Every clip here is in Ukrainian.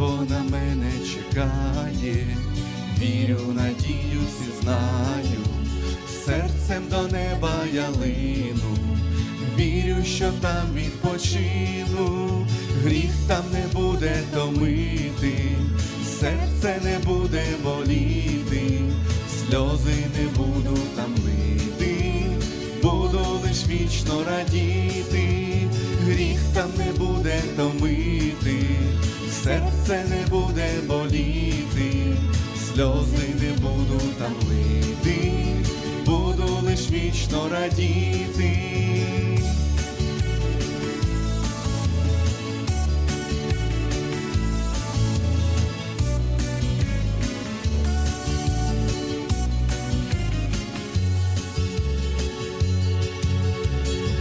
на мене чекає, вірю, надіюсь і знаю, серцем до неба я лину, вірю, що там відпочину, гріх там не буде томити, серце не буде боліти, сльози не буду там лити, буду лиш вічно радіти, гріх там не буде томити, серце не буде боліти, сльози не буду там лити, буду лиш вічно радіти.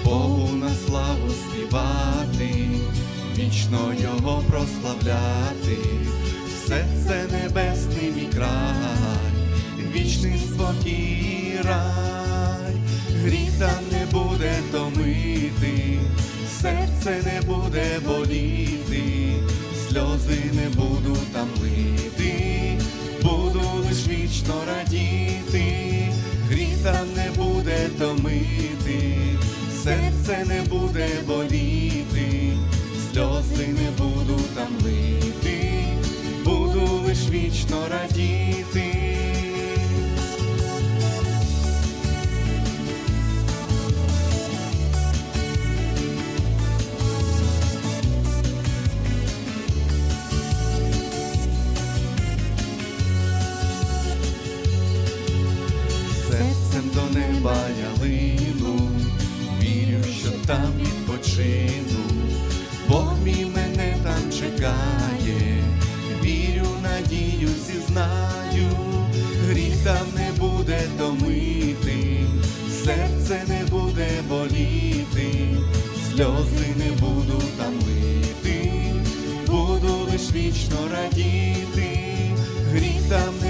Богу на славу співати, вічно його прославляти, все це небесний мій край, вічний спокій рай, гріх там не буде томити, серце не буде боліти, сльози не буду там лити, буду лиш вічно радіти, гріх не буде томити, серце не буде боліти, сльози не буду там лити, буду лиш вічно радіти. серцем до неба я лину, вірю, що там відпочину, чекає, вірю, надіюсь і знаю, гріх там не буде томити, серце не буде боліти, сльози не буду там лити, буду лиш вічно радіти, гріх там